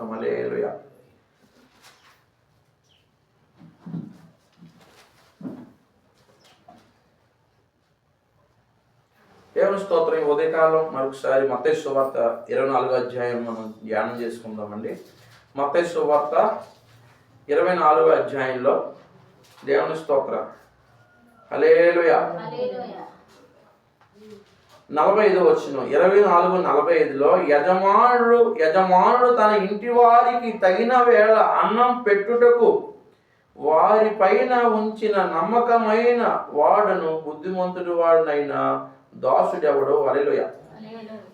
స్తోత్రం అలేలుయ దేవుని స్తోత్రం ఈ ఉదయకాలం మరొకసారి మత్తయి సువార్త ఇరవై నాలుగో అధ్యాయం మనం ధ్యానం చేసుకుందామండి. మత్తయి సువార్త ఇరవై నాలుగో అధ్యాయంలో దేవుని స్తోత్ర. అలేలుయ నలభై ఐదు వచ్చిన ఇరవై నాలుగు నలభై ఐదులో యజమానుడు యజమానుడు తన ఇంటి వారికి తగిన వేళ అన్నం పెట్టుటకు వారి పైన ఉంచిన నమ్మకమైన వాడును బుద్ధిమంతుడు వాడునైన దాసుడెవడు? అలెలుయ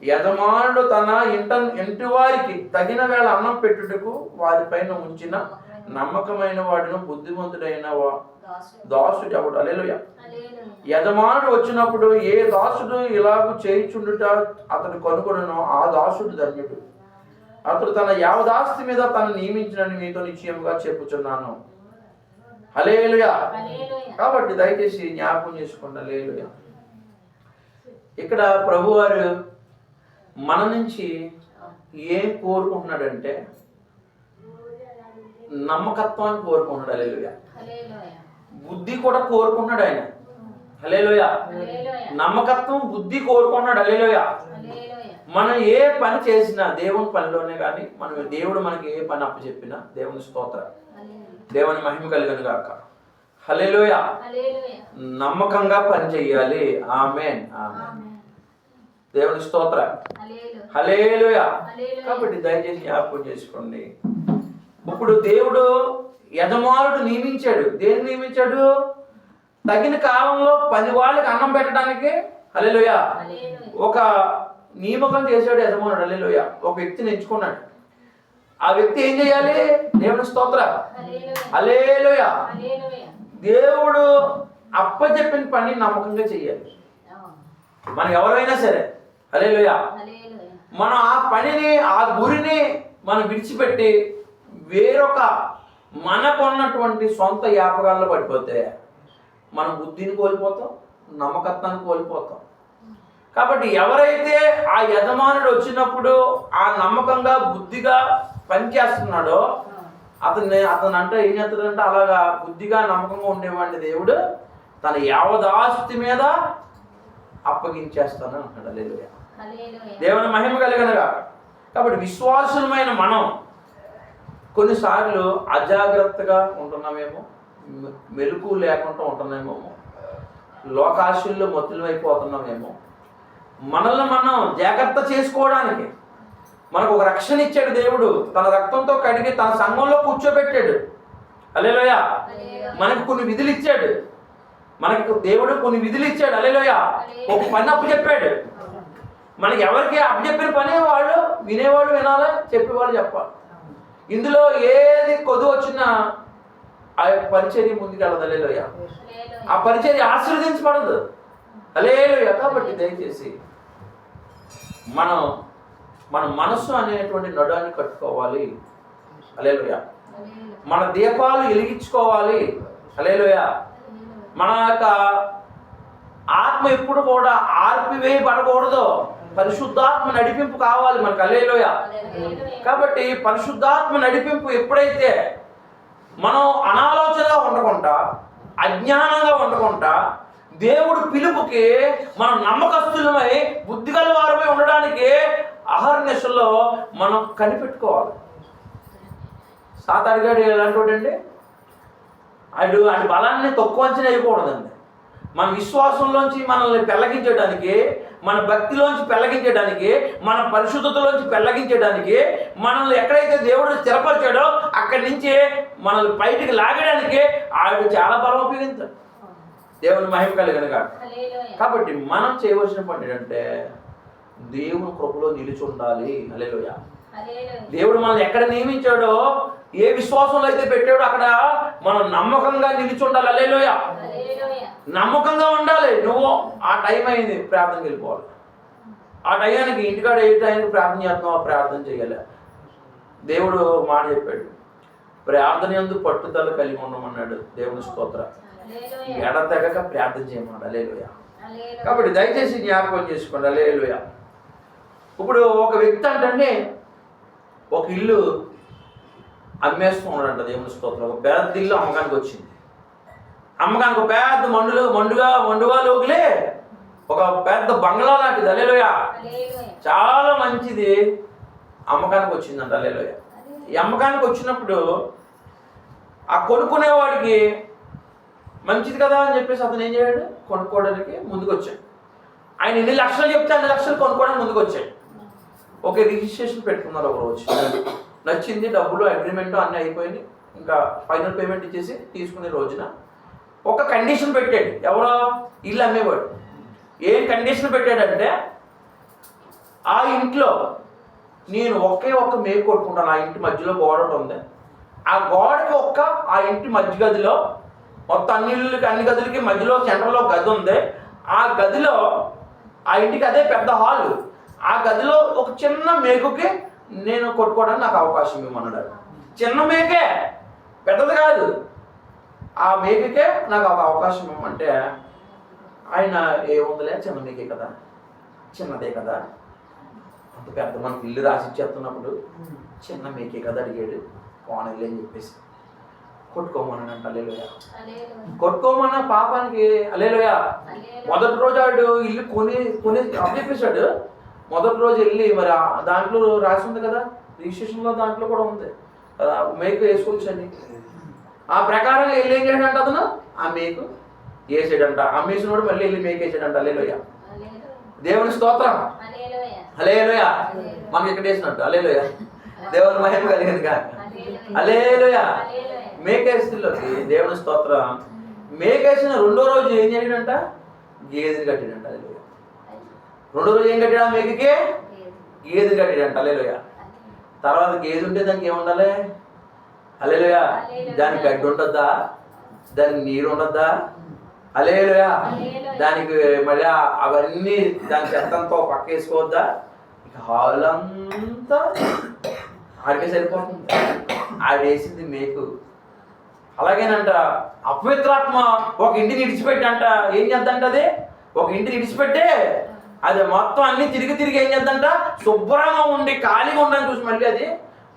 యజమానుడు తన ఇంట ఇంటి వారికి తగిన వేళ అన్నం పెట్టుటకు వారి పైన ఉంచిన నమ్మకమైన వాడును బుద్ధిమంతుడైన దాసుడు. దాసుడెవడు అలెలుయ యజమానుడు వచ్చినప్పుడు ఏ దాసుడు ఇలాగ చేయిచుండుట అతడు కనుగొనను? ఆ దాసుడు ధన్యుడు. అతడు తన యావదాస్తి మీద తను నియమించినని మీతో నిశ్చయముగా చెప్పుచున్నాను. హలేలుయా కాబట్టి దయచేసి జ్ఞాపకం చేసుకోండి హలేలుయా ఇక్కడ ప్రభువారు మన నుంచి ఏం కోరుకుంటున్నాడంటే నమ్మకత్వాన్ని కోరుకుంటున్నాడు. Hallelujah hallelujah. బుద్ధి కూడా కోరుకుంటున్నాడు ఆయన. హల్లెలూయా. నమ్మకత్వం బుద్ధి కోరుకున్నాడు హల్లెలూయా. మనం ఏ పని చేసినా దేవుని పనిలోనే కానీ మనం దేవుడు మనకి ఏ పని అప్పచెప్పినా దేవుని స్తోత్ర. దేవుని మహిమ కలిగను గాక. హలేలోయ నమ్మకంగా పని చెయ్యాలి ఆమెన్. ఆమేన్. దేవుని స్తోత్ర. హలేలోయ కాబట్టి దయచేసి జ్ఞాపకం చేసుకోండి. ఇప్పుడు దేవుడు యజమానుడు నియమించాడు. దేన్ని నియమించాడు? తగిన కాలంలో పని వాళ్ళకి అన్నం పెట్టడానికి? హల్లెలూయా. ఒక నియామకం చేశాడు యజమానుడు. అల్లెలోయ ఒక వ్యక్తిని ఎంచుకున్నాడు. ఆ వ్యక్తి ఏం చేయాలి? దేవుని స్తోత్ర. అలేలోయ దేవుడు అప్పచెప్పిన పని నమ్మకంగా చేయాలి. మనం ఎవరైనా సరే. అలేలోయ మనం ఆ పనిని ఆ గురిని మనం విడిచిపెట్టి వేరొక మనకున్నటువంటి సొంత వ్యాపకాల్లో పడిపోతే మనం బుద్ధిని కోల్పోతాం నమ్మకత్వాన్ని కోల్పోతాం. కాబట్టి ఎవరైతే ఆ యజమానుడు వచ్చినప్పుడు ఆ నమ్మకంగా బుద్ధిగా పనిచేస్తున్నాడో అతన్ని అతను అంటే ఏం చేస్తాడంటే అలాగా బుద్ధిగా నమ్మకంగా ఉండేవాడిని దేవుడు తన యావదాస్తి మీద అప్పగించేస్తాను హల్లెలూయా. హల్లెలూయా. దేవుని మహిమ కలిగనగా కాబట్టి విశ్వాసులమైన మనం కొన్నిసార్లు అజాగ్రత్తగా ఉంటున్నామేమో మెలకు లేకుండా ఉంటున్నామేమో లోకాశుల్లో మత్తులమైపోతున్నామేమో మనల్ని మనం జాగ్రత్త చేసుకోవడానికి మనకు ఒక రక్షణ ఇచ్చాడు దేవుడు. తన రక్తంతో కడిగి తన సంఘంలో కూర్చోబెట్టాడు. అలేలోయ మనకు కొన్ని విధులు ఇచ్చాడు. మనకు దేవుడు కొన్ని విధులు ఇచ్చాడు. అలేలోయ ఒక పని అప్పు చెప్పాడు మనకి ఎవరికి అప్పచెప్పిన పని వాళ్ళు వినేవాళ్ళు వినాలా చెప్పేవాళ్ళు చెప్పాలి. ఇందులో ఏది కొద్దు వచ్చినా ఆ యొక్క పరిచర్య ముందుకెళ్ళదు. అలేలోయ ఆ పరిచర్య ఆశీర్వదించబడదు. అలేలోయ కాబట్టి దయచేసి మనం మన మనస్సు అనేటువంటి నడాన్ని కట్టుకోవాలి. అలేలోయ మన దీపాలు వెలిగించుకోవాలి. అలేలోయ మన యొక్క ఆత్మ ఎప్పుడు కూడా ఆర్పివేయబడకూడదు. పరిశుద్ధాత్మ నడిపింపు కావాలి మనకు. అలేలోయ కాబట్టి పరిశుద్ధాత్మ నడిపింపు ఎప్పుడైతే మనం అనాలోచనగా ఉండకుండా అజ్ఞానంగా ఉండకుండా దేవుడు పిలుపుకి మనం నమ్మకస్తులమై బుద్ధిగల వారమై ఉండడానికి అహర్నిశల్లో మనం కనిపెట్టుకోవాలి. సాతాడిగాడు ఎలాంటి అడు అటు బలాన్ని తక్కువ అంచనా వేయకూడదండి. మన విశ్వాసంలోంచి మనల్ని పెళ్ళగించడానికి మన భక్తిలోంచి పెళ్ళగించడానికి మన పరిశుద్ధతలోంచి పెళ్ళగించడానికి మనల్ని ఎక్కడైతే దేవుడు స్థిరపరిచాడో అక్కడి నుంచి మనల్ని బయటికి లాగడానికి ఆవిడ చాలా బలం ఉపయోగించాడు. దేవుని మహిమ కలిగిన కాదు హల్లెలూయా. కాబట్టి మనం చేయవలసిన పని ఏంటంటే దేవుని కృపలో నిలిచి ఉండాలి అలేలోయ దేవుడు మనల్ని ఎక్కడ నియమించాడో ఏ విశ్వాసంలో అయితే పెట్టాడో అక్కడ మనం నమ్మకంగా నిలిచి ఉండాలి అలేలోయ హల్లెలూయా. నమ్మకంగా ఉండాలి. నువ్వు ఆ టైం అయింది ప్రార్థనకి వెళ్ళిపోవాలి. ఆ టైంకి ఇంటికాడ ఏ టైంకి ప్రార్థన చేస్తున్నావు ఆ ప్రార్థన చేయాలి. దేవుడు మాట చెప్పాడు. ప్రార్థన ఎందుకు పట్టుదల కలిగి ఉండమన్నాడు. దేవుని స్తోత్ర. ఎడతెగక ప్రార్థన చేయమన్నాడు. అలేలుయ కాబట్టి దయచేసి జ్ఞాపకం చేసుకోండి. అలేలుయ ఇప్పుడు ఒక వ్యక్తి అంటే ఒక ఇల్లు అమ్మేస్తున్నాడంట దేవుని స్తోత్రం? ఒక పెద్ద ఇల్లు అమ్మకానికి వచ్చింది. అమ్మకానికి ఒక పెద్ద మండులో మండుగా మండుగా లోకిలే. ఒక పెద్ద బంగ్లా లాంటిది అలేలోయ హల్లెలూయా చాలా మంచిది. అమ్మకానికి వచ్చిందంట అలేలోయ ఈ అమ్మకానికి వచ్చినప్పుడు ఆ కొనుక్కునేవాడికి మంచిది కదా అని చెప్పేసి అతను ఏం చేయాడు? కొనుక్కోవడానికి ముందుకు వచ్చాడు ఆయన ఎన్ని లక్షలు చెప్తే అన్ని లక్షలు కొనుక్కోవడానికి ముందుకు వచ్చాడు ఓకే రిజిస్ట్రేషన్ పెట్టుకున్నారు ఒక రోజు నచ్చింది డబ్బులు అగ్రిమెంట్ అన్నీ అయిపోయింది ఇంకా ఫైనల్ పేమెంట్ ఇచ్చేసి తీసుకునే రోజున ఒక కండిషన్ పెట్టాడు. ఎవరో ఇల్లు అమ్మేవాడు. ఏం కండిషన్ పెట్టాడంటే ఆ ఇంట్లో నేను ఒకే ఒక్క మేకు కొట్టుకుంటాను. ఆ ఇంటి మధ్యలో గోడ ఉంది. ఆ గోడకి ఒక్క ఆ ఇంటి మధ్య గదిలో మొత్తం అన్ని ఇళ్ళకి అన్ని గదులకి మధ్యలో సెంటర్లో గది ఉంది. ఆ గదిలో ఆ ఇంటికి అదే పెద్ద హాల్. ఆ గదిలో ఒక చిన్న మేకుకి నేను కొట్టుకోవడానికి నాకు అవకాశం ఇవ్వమన్నాడు. చిన్న మేకే పెద్దది కాదు. ఆ మేకకే నాకు ఒక అవకాశం ఇవ్వమంటే ఆయన ఏముందిలే చిన్న మేకే కదా. చిన్నదే కదా. అంత పెద్ద మనకి ఇల్లు రాసి ఇచ్చేస్తున్నప్పుడు చిన్న మేకే కదా అడిగాడు. పోనీలే అని చెప్పేసి. కొట్టుకోమని అంట కొట్టుకోమన్న పాపానికి హల్లెలూయా మొదటి రోజు ఆడు ఇల్లు కొని కొని అప్పచెప్పేశాడు. మొదటి రోజు వెళ్ళి మరి దాంట్లో రాసి ఉంది కదా? రిజిస్ట్రేషన్లో దాంట్లో కూడా ఉంది. కదా మేకు వేసుకోవచ్చని ఆ ప్రకారంగా వెళ్ళి ఏం చేయడంట అతను? ఆ మేకు వేసాడంట. అమ్మేసినోడు మళ్ళీ వెళ్ళి మేకు వేసాడంట. అల్లేలోయ దేవుని స్తోత్రం. అలేలోయ మనం ఇక్కడ వేసినట్టు. అలేలోయ దేవుని మహిమ కలిగింది కాక అలేలోయ హల్లెలూయా దేవుని స్తోత్రం. మేకేసిన రెండో రోజు ఏం చేయడంట గేదెని కట్టాడంట అలేలోయ రెండో రోజు ఏం కట్టాడు ఆ మేకకి గేదెని కట్టాడంట అలేలోయ తర్వాత గేదె ఉంటే దానికి ఏముండాలి? అలేలోయ దానికి గడ్డి ఉంటుందా? దానికి నీరు ఉండద్దా అలేలోయ దానికి మళ్ళీ అవన్నీ దాని చెత్తంతో పక్క వేసుకోవద్దా? ఇక హాల్ అంతా ఆడికే సరిపోతుంది. ఆడేసింది మేకు. అలాగేనంట. అపవిత్రాత్మ ఒక ఇంటిని ఇడిచిపెట్టంట. ఏం చేద్దంట అది? ఒక ఇంటిని ఇడిచిపెట్టి అది మొత్తం అన్ని తిరిగి తిరిగి ఏం చేద్దంట? శుభ్రంగా ఉండి ఖాళీగా ఉండని చూసి మళ్ళీ అది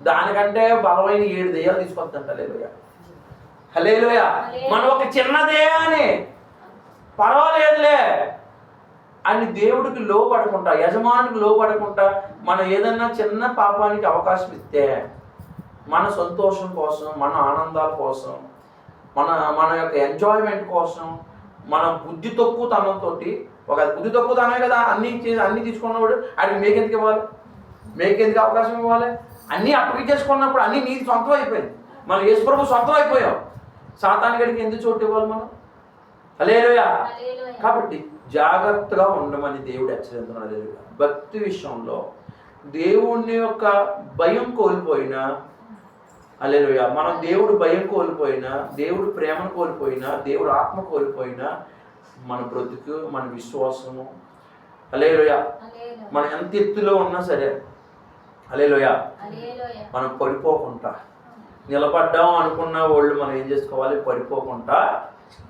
దానికంటే బలమైన ఏడు దెయ్యాలు తీసుకొద్దంట లేలుయ హలేలుయ మనం ఒక చిన్నదే అని పర్వాలేదులే. అని దేవుడికి లోపడకుండా యజమానికి లోపడకుండా మనం ఏదన్నా చిన్న పాపానికి అవకాశం ఇస్తే మన సంతోషం కోసం మన ఆనందాల కోసం మన మన యొక్క ఎంజాయ్మెంట్ కోసం మన బుద్ధి తక్కువతనంతో ఒక బుద్ధి తక్కువతనమే కదా అన్ని అన్ని తీసుకున్నవాడు ఆడికి మేకెందుకు ఇవ్వాలి? మేకెందుకు అవకాశం ఇవ్వాలి? అన్నీ అప్పగించేసుకున్నప్పుడు అన్నీ నీది సొంతం అయిపోయింది. మనం యేసుప్రభు సొంతం అయిపోయాం. సాతాని గడికి ఎందుకు చోటు ఇవ్వాలి మనం? హల్లెలూయా. కాబట్టి జాగ్రత్తగా ఉండమని దేవుడు హెచ్చరిస్తున్నాడు. హల్లెలూయా. భక్తి విషయంలో దేవుని యొక్క భయం కోల్పోయినా అల్లెలుయ మనం దేవుడు భయం కోల్పోయినా దేవుడు ప్రేమను కోల్పోయినా దేవుడు ఆత్మ కోల్పోయినా మన బ్రతుకు మన విశ్వాసము. అలేలుయ హల్లెలూయా. మనం ఎంత ఎత్తులో ఉన్నా సరే అలేలుయ హల్లెలూయా. మనం పడిపోకుండా. నిలబడ్డాం అనుకున్న వాళ్ళు మనం ఏం చేసుకోవాలి? పడిపోకుండా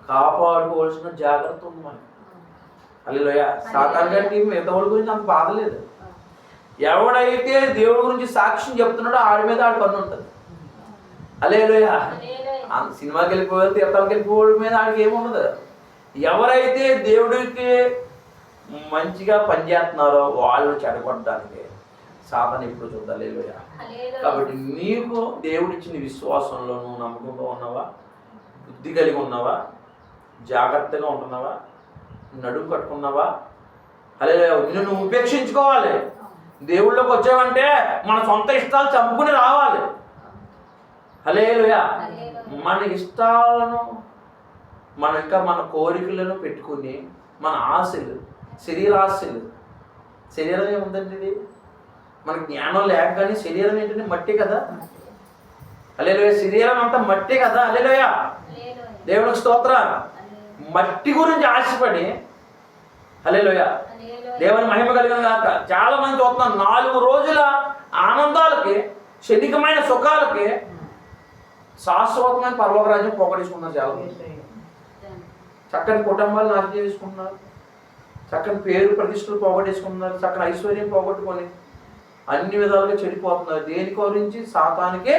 కాపాడుకోవాల్సిన జాగ్రత్త ఉంది మనకి. అల్లేలోయ సాతాన్ గారికి మిగతా వాళ్ళ గురించి అంత బాధ లేదు. ఎవడైతే దేవుడి గురించి సాక్ష్యం చెప్తున్నాడో ఆడి మీద ఆడి పన్ను ఉంటుంది. హల్లెలూయా. ఆ సినిమాకి వెళ్ళిపోవాలి తీర్థాలకు వెళ్ళిపోవడం మీద ఆడికి ఏముండదు. ఎవరైతే దేవుడికి మంచిగా పనిచేస్తున్నారో వాళ్ళు చెడగొట్టడానికి సాధన ఇప్పుడు చూద్దాం. లేలోయ హల్లెలూయా. కాబట్టి నీకు దేవుడిచ్చిన విశ్వాసంలో నువ్వు నమ్మకంగా ఉన్నావా? బుద్ధి కలిగి ఉన్నావా? జాగ్రత్తగా ఉంటున్నావా? నడుము కట్టుకున్నావా? అలే నిన్ను నువ్వు ఉపేక్షించుకోవాలి. దేవుళ్ళకి వచ్చావంటే మన సొంత ఇష్టాలు చంపుకుని రావాలి. హలేలుయా మన ఇష్టాలను మన ఇంకా మన కోరికలను పెట్టుకుని మన ఆశలు శరీరాశలు. శరీరం ఏముందండి ఇది? మన జ్ఞానం లేక కానీ శరీరం ఏంటంటే మట్టి కదా. అలేలోయ శరీరం అంతా మట్టి కదా. అలేలోయ హల్లెలూయా దేవునికి స్తోత్ర. మట్టి గురించి ఆశపడి అలేలోయ హల్లెలూయా దేవుని మహిమ కలిగిన కాక చాలా మంది చూస్తున్నాం. నాలుగు రోజుల ఆనందాలకి క్షణికమైన సుఖాలకి శాశ్వతమైన పర్వక రాజ్యం పోగొట్టుకున్నారు చాలా మంది చక్కని కుటుంబాలు నాశనం చేసుకుంటున్నారు. చక్కని పేరు ప్రతిష్టలు పోగొట్టేసుకుంటున్నారు. చక్కని ఐశ్వర్యం పోగొట్టుకొని అన్ని విధాలుగా చెడిపోతున్నారు. దేని గురించి సాతానికే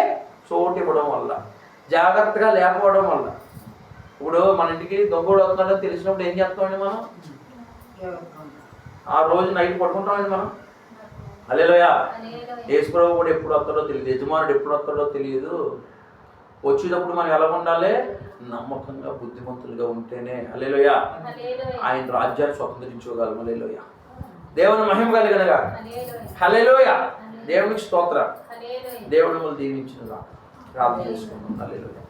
చోటు ఇవ్వడం వల్ల జాగ్రత్తగా లేకపోవడం వల్ల. ఇప్పుడు మన ఇంటికి దొంగోడు వస్తున్నాడో తెలిసినప్పుడు ఏం చేస్తామండి మనం? ఆ రోజు నైట్ పడుకుంటామండి మనం? అలేలోయ యేసుప్రభు కూడా ఎప్పుడు వస్తాడో తెలియదు. యజమానుడు ఎప్పుడు వస్తాడో తెలియదు. వచ్చేటప్పుడు మనం ఎలా ఉండాలి? నమ్మకంగా బుద్ధిమంతులుగా ఉంటేనే. అలేలోయ ఆయన రాజ్యాన్ని స్వతంత్రించుకోగలం. అలేలోయ దేవుని మహిమ కలిగినగా. హలేలోయ దేవునికి స్తోత్ర. మిమ్మల్ని దీవించిన ప్రార్థన చేసుకుందాం. హల్లెలూయా.